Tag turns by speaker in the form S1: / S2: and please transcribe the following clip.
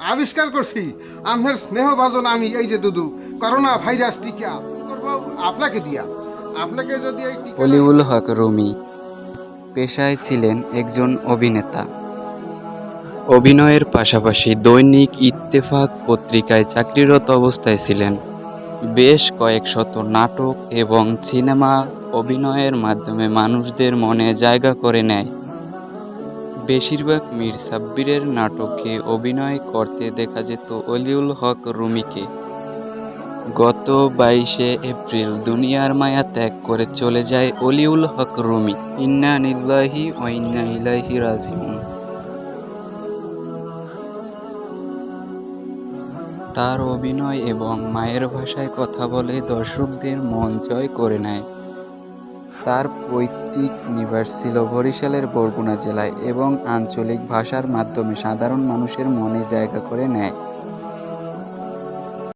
S1: আবিষ্কার করছি। আপনার স্নেহ ভাজন আমি এই যে দুদু, করোনা ভাইরাস টিকা। আপনাকে দিয়া। আপনাকে যদি এই
S2: অলিউল হক রুমি। পেশায় ছিলেন একজন অভিনেতা। অভিনয়ের পাশাপাশি দৈনিক ইত্তেফাক পত্রিকায় চাকরিরত অবস্থায় ছিলেন। বেশ কয়েক শত নাটক এবং সিনেমা অভিনয়ের মাধ্যমে মানুষদের মনে জায়গা করে নেয়। বেশিরভাগ মীর সাব্বিরের নাটকে অভিনয় করতে দেখা যেত অলিউল হক রুমিকে। গত বাইশে এপ্রিল দুনিয়ার মায়া ত্যাগ করে চলে যায় অলিউল হক রুমি। ইন্না নিল্লাহি ও ইন্না ইলাইহি রাজিউন। তার অভিনয় এবং মায়ের ভাষায় কথা বলে দর্শকদের মন জয় করে নেয়। তার পৈতৃক নিবাস ছিল বরিশালের বরগুনা জেলায় এবং আঞ্চলিক ভাষার মাধ্যমে সাধারণ মানুষের মনে জায়গা করে নেয়।